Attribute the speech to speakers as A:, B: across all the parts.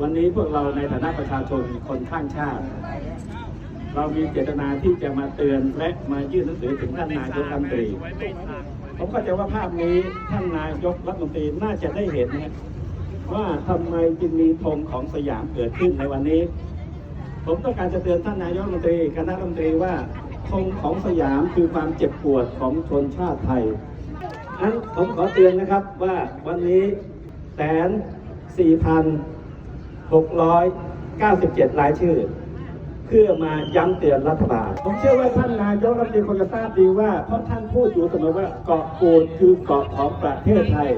A: วันนี้พวกเราในฐานะประชาชนคนข้างชาติ เรามีเจตนาที่จะมาเตือนและมายื่นหนังสือถึงท่านนายกรัฐมนตรีผมเข้าใจว่าภาพนี้ท่านนายกรัฐมนตรีน่าจะได้เห็นนะว่าทำไมจึงมีธงของสยามเกิดขึ้นในวันนี้ ผมต้องการจะเตือนท่านนายกรัฐมนตรีคณะรัฐมนตรีว่าธงของสยามคือความเจ็บปวดของชนชาติไทยนั้นผมขอเตือนนะครับว่าวันนี้แสนสี่พัน หกร้อยเก้าสิบเจ็ดรายชื่อ เพื่อมาย้ำเตือนรัฐบาล ผมเชื่อว่าท่านนายกรัฐมนตรีคงจะทราบดีว่าเพราะท่านพูดอยู่เสมอว่าเกาะกูดคือเกาะของประเทศไทย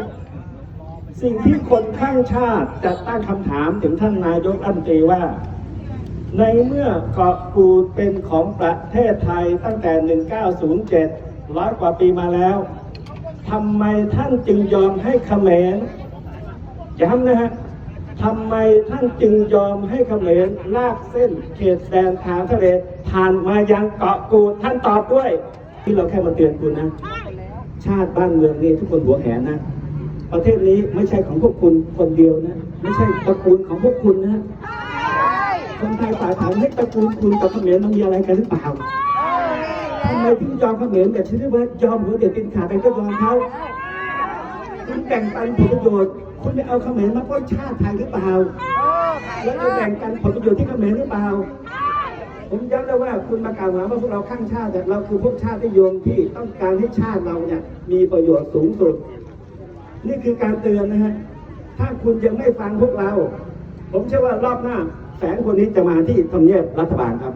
A: สิ่งที่คนข้างชาติจะตั้งคำถามถึงท่านนายกรัฐมนตรีว่า ในเมื่อเกาะกูดเป็นของประเทศไทยตั้งแต่ 1907 ร้อยกว่าปีมาแล้วทำไมท่านจึงยอมให้เขมรย้ำนะฮะ ทำไมท่านจึงยอมให้เขมรลากเส้นเขตแดนทางทะเลผ่านมายังเกาะกูดท่านตอบด้วย ที่เราแค่มาเตือนคุณนะ ชาติบ้านเมืองนี่ทุกคนหัวแหนนะ ประเทศนี้ไม่ใช่ของพวกคุณคนเดียวนะ ไม่ใช่ตระกูลของพวกคุณนะคนไทยฝากถามให้ตระกูลคุณกับเขมรมันมีอะไรกันหรือเปล่าทำไมถึงยอมเขมรแบบชนิดว่ายอมหัวเด็ดเป็นขาดไปก็ยอมเขาคุณแบ่งปันผลประโยชน์ คุณไปเอาเขมรมาปล้นชาติไทยหรือเปล่า แล้วจะแบ่งกันผลประโยชน์ที่เขมรหรือเปล่า ผมย้ำเลยว่าคุณมากล่าวหาว่าพวกเราข้างชาติแต่เราคือพวกชาตินิยมที่ต้องการให้ชาติเราเนี่ยมีประโยชน์สูงสุด นี่คือการเตือนนะฮะ ถ้าคุณยังไม่ฟังพวกเรา ผมเชื่อว่ารอบหน้าแสนคนนี้จะมาที่ทำเนียบรัฐบาลครับ